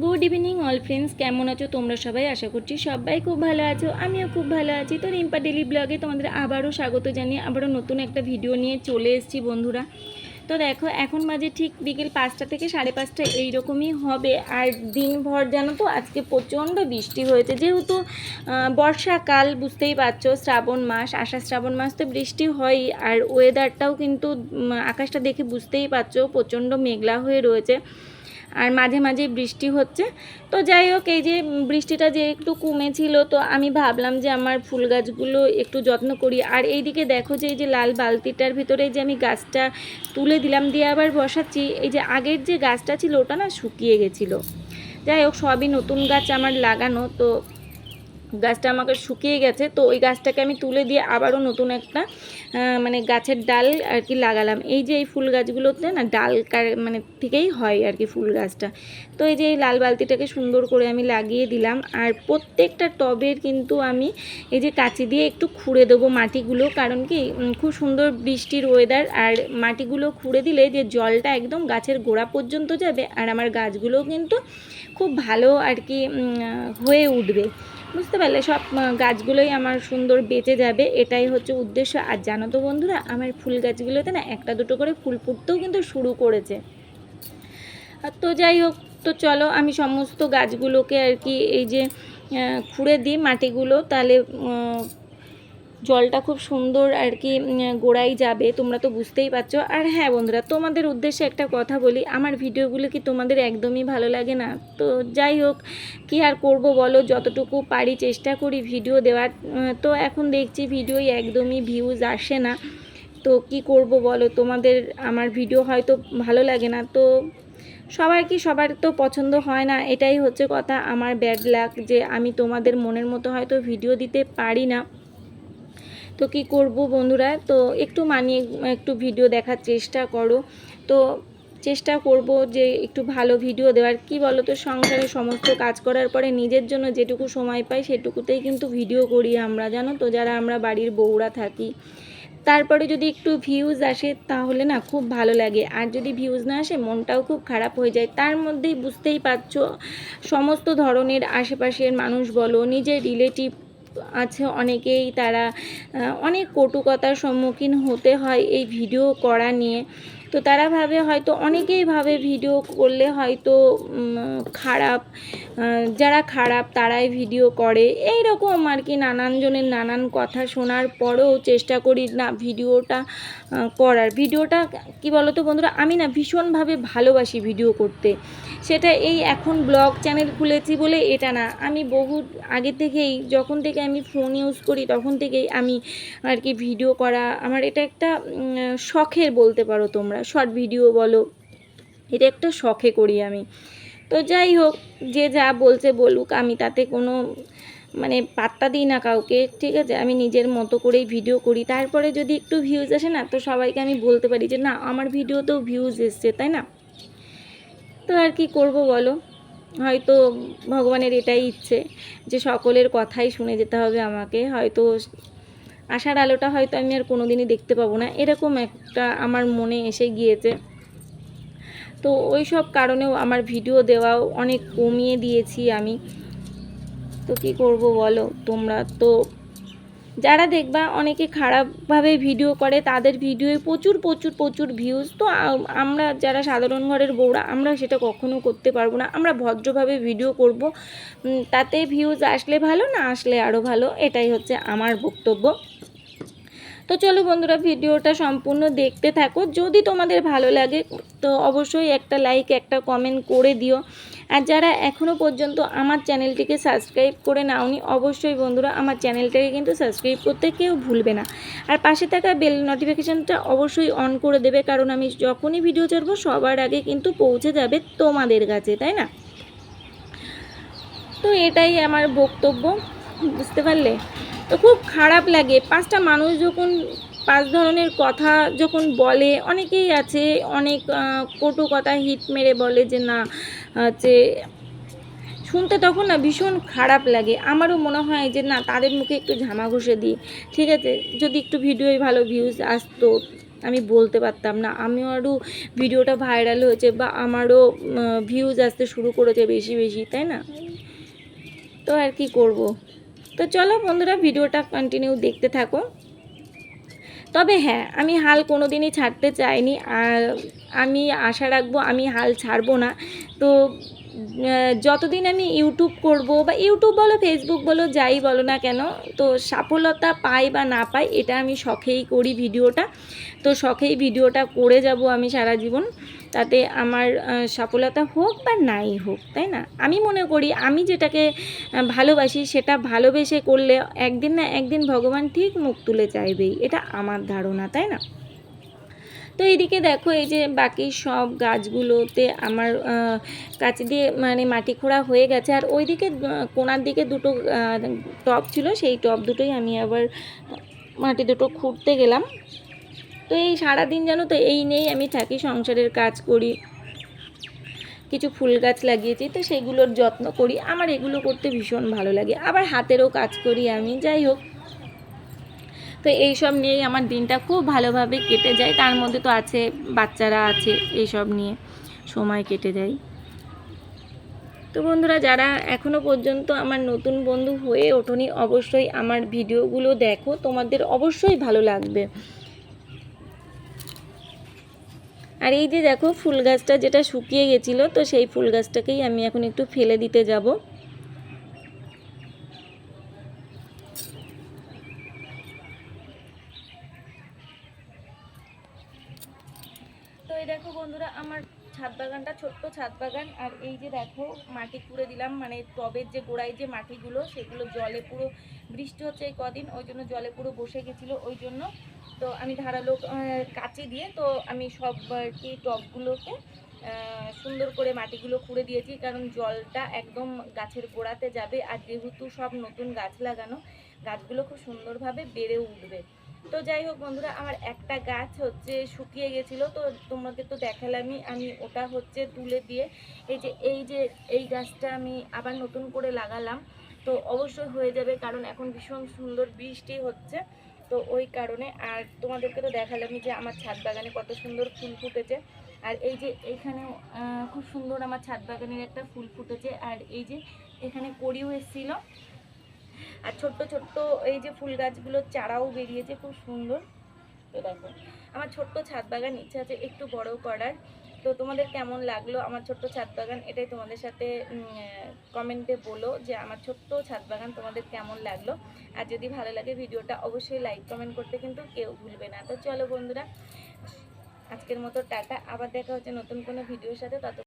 Good evening all friends কেমন আছো তোমরা সবাই? আশা করছি সবাই খুব ভালো আছো। আমিও খুব ভালো আছি। তো রিম্পা ডেলি ব্লগে তোমাদের আবারও স্বাগত জানিয়ে আবারও নতুন একটা ভিডিও নিয়ে চলে এসেছি বন্ধুরা। তো দেখো, এখন বাজে ঠিক বিকেল পাঁচটা থেকে সাড়ে পাঁচটা এইরকমই হবে। আর দিনভর জানো তো, আজকে প্রচণ্ড বৃষ্টি হয়েছে। যেহেতু বর্ষাকাল, বুঝতেই পারছ, শ্রাবণ মাস, আষাঢ় শ্রাবণ মাস তো বৃষ্টি হয়ই আর ওয়েদারটাও কিন্তু আকাশটা দেখে বুঝতেই পারছ, প্রচণ্ড মেঘলা হয়ে রয়েছে। আর মাঝে মাঝে বৃষ্টি হচ্ছে। তো যাই হোক, এই যে বৃষ্টিটা যে একটু কমেছিল, তো আমি ভাবলাম যে আমার ফুল গাছগুলো একটু যত্ন করি। আর এইদিকে দেখো যে এই যে লাল বালতিটার ভিতরে যে আমি গাছটা তুলে দিলাম, দিয়ে আবার বসাচ্ছি। এই যে আগের যে গাছটা ছিল, ওটা না শুকিয়ে গেছিল। যাই হোক, সবই নতুন গাছ আমার লাগানো, তো গাছটা আমাকে শুকিয়ে গেছে, তো ওই গাছটাকে আমি তুলে দিয়ে আবারও নতুন একটা মানে গাছের ডাল আর কি লাগালাম। এই যে এই ফুল গাছগুলোতে না ডাল মানে থেকেই হয় আর কি ফুল গাছটা। তো এই যে এই লাল বালতিটাকে সুন্দর করে আমি লাগিয়ে দিলাম, আর প্রত্যেকটা টবের কিন্তু আমি এই যে কাঁচি দিয়ে একটু খুঁড়ে দেবো মাটিগুলো, কারণ কি খুব সুন্দর বৃষ্টির ওয়েদার আর মাটিগুলো খুঁড়ে দিলে যে জলটা একদম গাছের গোড়া পর্যন্ত যাবে, আর আমার গাছগুলোও কিন্তু খুব ভালো আর কি হয়ে উঠবে। বুঝতে পারলে সব গাছগুলোই আমার সুন্দর বেঁচে যাবে, এটাই হচ্ছে উদ্দেশ্য। আর জানো তো বন্ধুরা, আমার ফুল গাছগুলোতে না একটা দুটো করে ফুল ফুটতেও কিন্তু শুরু করেছে। তো যাই হোক, তো চলো আমি সমস্ত গাছগুলোকে আর কি এই যে খুঁড়ে দিই মাটিগুলো, তাহলে জলটা খুব সুন্দর আর কি গোড়ায় যাবে, তোমরা তো বুঝতেই পারছ। আর হ্যাঁ বন্ধুরা, তোমাদের উদ্দেশ্যে একটা কথা বলি, আমার ভিডিওগুলো কি তোমাদের একদমই ভালো লাগে না? তো যাই হোক, কি আর করব বলো, যতটুকু পারি চেষ্টা করি ভিডিও দেওয়ার তো এখন দেখছি ভিডিওই একদমই ভিউজ আসে না। তো কি করব বলো, তোমাদের আমার ভিডিও হয়তো ভালো লাগে না। তো সবার কি সবার তো পছন্দ হয় না, এটাই হচ্ছে কথা। আমার ব্যাড লাক যে আমি তোমাদের মনের মতো হয়তো ভিডিও দিতে পারি না। তো কি করব বন্ধুরা? তো একটু মানিয়ে, একটু ভিডিও দেখার চেষ্টা করো। তো চেষ্টা করব যে একটু ভালো ভিডিও দেওয়ার। কি বলো তো সংসারে সমস্ত কাজ করার পরে নিজের জন্য যেটুকু সময় পাই সেটুকুতেই কিন্তু ভিডিও করি আমরা, জানো তো? যারা আমরা বাড়ির বউরা থাকি। তারপরে যদি একটু ভিউজ আসে তাহলে না খুব ভালো লাগে। আর যদি ভিউজ না আসে, মনটাও খুব খারাপ হয়ে যায়। তার মধ্যেই বুঝতেই পারছ, সমস্ত ধরনের আশেপাশের মানুষ বলো, নিজের রিলেটিভ আছে অনেকেই তারা অনেক কটুকতার সম্মুখীন হতে হয় এই ভিডিও করা নিয়ে। তো তারা ভাবে হয়তো অনেকেই ভাবে ভিডিও করলে হয়তো খারাপ যারা খারাপ তারাই ভিডিও করে। এই রকম আর কি নানান জনের নানান কথা শোনার পরেও চেষ্টা করি না ভিডিওটা করার। ভিডিওটা কি বলতো বন্ধুরা, আমি না ভীষণভাবে ভালোবাসি ভিডিও করতে। সেটা এই এখন ব্লগ চ্যানেল খুলেছি বলে এটা না। আমি বহু আগে থেকেই, যখন থেকে আমি ফোন ইউজ করি, তখন থেকেই আমি আর কি ভিডিও করা, আমার এটা একটা শখের বলতে পারো তোমরা। শর্ট ভিডিও বলো, এটা একটা শখে করি আমি। তো যাই হোক, যে যা বলছে বলুক, আমি তাতে কোনো মানে পাত্তা দিই না কাউকে, ঠিক আছে? আমি নিজের মতো করেই ভিডিও করি। তারপরে যদি একটু ভিউজ আসে না, তো সবাইকে আমি বলতে পারি যে, না, আমার ভিডিওতেও ভিউজ এসছে তাই না? তো আর কি করব বলো? হয়তো ভগবানের এটাই ইচ্ছে, যে সকলের কথাই শুনে যেতে হবে আমাকে। হয়তো আশার আলোটা হয়তো আমি আর কোনোদিনই দেখতে পাবো না। এরকম একটা আমার মনে এসে গিয়েছে। তো ওই সব কারণেও আমার ভিডিও দেওয়াও অনেক কমিয়ে দিয়েছি আমি। তো কি করব বলো তোমরা? তো যারা দেখবা অনেকে খারাপভাবে ভিডিও করে, তাদের ভিডিওয়ে প্রচুর প্রচুর প্রচুর ভিউজ তো আমরা যারা সাধারণ ঘরের বউরা, আমরা সেটা কখনো করতে পারব না। আমরা ভদ্রভাবে ভিডিও করব। তাতে ভিউজ আসলে ভালো, না আসলে আরও ভালো, এটাই হচ্ছে আমার বক্তব্য। তো চলো বন্ধুরা, ভিডিওটা সম্পূর্ণ দেখতে থাকো। যদি তোমাদের ভালো লাগে, তো অবশ্যই একটা লাইক একটা কমেন্ট করে দিও। আর যারা এখনও পর্যন্ত আমার চ্যানেলটিকে সাবস্ক্রাইব করে নাওনি, অবশ্যই বন্ধুরা, আমার চ্যানেলটাকে কিন্তু সাবস্ক্রাইব করতে কেউ ভুলবে না। আর পাশে থাকা বেল নোটিফিকেশানটা অবশ্যই অন করে দেবে, কারণ আমি যখনই ভিডিও ছাড়বো, সবার আগে কিন্তু পৌঁছে যাবে তোমাদের কাছে, তাই না? তো এটাই আমার বক্তব্য, বুঝতে পারলে? তো খুব খারাপ লাগে। পাঁচটা মানুষ যখন পাঁচ ধরনের কথা যখন বলে, অনেকেই আছে, অনেক কটু কথা হিট মেরে বলে যে না যে শুনতে তখন না ভীষণ খারাপ লাগে। আমারও মনে হয় যে না, তাদের মুখে একটু ঝামা ঘষে দিই। ঠিক আছে, যদি একটু ভিডিওয় ভালো ভিউজ আসতো, আমি বলতে পারতাম না। আমিও আরও ভিডিওটা ভাইরাল হয়েছে বা আমারও ভিউজ আসতে শুরু করেছে বেশি বেশি, তাই না? তো আর কি করব? তো চলো বন্ধুরা, ভিডিওটা কন্টিনিউ দেখতে থাকো। তবে হ্যাঁ আমি হাল কোনো দিনই ছাড়তে চাইনি আর আমি আশা রাখব আমি হাল ছাড়বো না। তো যতদিন আমি ইউটিউব করব বা ইউটিউব বলো ফেসবুক বলো, যাই বলো না কেন, তো সফলতা পাই বা না পাই, এটা আমি শখেই করি ভিডিওটা। তো শখেই ভিডিওটা করে যাব আমি সারা জীবন। তাতে আমার সফলতা হোক বা নাই হোক, তাই না? আমি মনে করি, আমি যেটাকে ভালোবাসি সেটা ভালোবেসে করলে একদিন না একদিন ভগবান ঠিক মুখ তুলে চাইবেই। এটা আমার ধারণা, তাই না? তো এইদিকে দেখো, এই যে বাকি সব গাছগুলোতে আমার কাছে দিয়ে মানে মাটি খোঁড়া হয়ে গেছে। আর ওইদিকে কোণার দিকে দুটো টব ছিল, সেই টব দুটোই আমি আবার মাটি দুটো খুঁড়তে গেলাম। তো এই সারাদিন জানো তো, এই নেই আমি থাকি, সংসারের কাজ করি। কিছু ফুল গাছ লাগিয়েছি, তো সেগুলোর যত্ন করি। আমার এগুলো করতে ভীষণ ভালো লাগে। আবার হাতেরও কাজ করি আমি, যাই হোক। তো এইসব নিয়েই আমার দিনটা খুব ভালোভাবে কেটে যায়। তার মধ্যে তো আছে, বাচ্চারা আছে, এইসব নিয়ে সময় কেটে যায়। তো বন্ধুরা, যারা এখনও পর্যন্ত আমার নতুন বন্ধু হয়ে ওঠনি, অবশ্যই আমার ভিডিওগুলো দেখো। তোমাদের অবশ্যই ভালো লাগবে। আর এই যে দেখো ফুল গাছটা যেটা শুকিয়ে গেছিল, তো সেই ফুল গাছটাকেই আমি এখন একটু ফেলে দিতে যাব তো এই দেখো বন্ধুরা আমার ছাদ বাগানটা ছোট্ট ছাদ বাগান আর এই যে দেখো, মাটি খুঁড়ে দিলাম মানে টবের যে গোড়ায় যে মাটিগুলো, সেগুলো জলে পুরো, বৃষ্টি হচ্ছে এই কদিন, ওই জন্য জলে পুরো বসে গেছিল ওই জন্য। তো আমি ধারালো কাঁচি দিয়ে, তো আমি সব কি টবগুলোকে সুন্দর করে মাটিগুলো খুঁড়ে দিয়েছি, কারণ জলটা একদম গাছের গোড়াতে যাবে, আর যেহেতু সব নতুন গাছ লাগানো, গাছগুলো খুব সুন্দরভাবে বেড়ে উঠবে। তো যাই হোক বন্ধুরা, আমার একটা গাছ হচ্ছে শুকিয়ে গেছিল, তো তোমাকে তো দেখালামই। আমি ওটা হচ্ছে তুলে দিয়ে এই যে এই যে, এই গাছটা আমি আবার নতুন করে লাগালাম। তো অবশ্যই হয়ে যাবে, কারণ এখন ভীষণ সুন্দর বৃষ্টি হচ্ছে। তো ওই কারণে, আর তোমাদেরকে তো দেখালামই যে আমার ছাদ বাগানে কত সুন্দর ফুল ফুটেছে। আর এই যে, এখানেও খুব সুন্দর আমার ছাদ বাগানের একটা ফুল ফুটেছে। আর এই যে, এখানে কড়িও এসেছিল। আর ছোট্ট ছোট্ট এই যে ফুল গাছগুলোর চারাও বেরিয়েছে, খুব সুন্দর। তো দেখো, আমার ছোট্ট ছাদ বাগান, ইচ্ছা আছে একটু বড় করার। তো তোমাদের কেমন লাগল আমার ছোট্ট ছাদ বাগান? এটাই তোমাদের সাথে কমেন্টে বলো যে আমার ছোট্ট ছাদ বাগান তোমাদের কেমন লাগল। আর যদি ভালো লাগে ভিডিওটা, অবশ্যই লাইক, কমেন্ট করতে কিন্তু কেউ ভুলবে না। তো চলো বন্ধুরা, আজকের মতো টাটা। আবার দেখা হচ্ছে নতুন কোনো ভিডিওর সাথে তত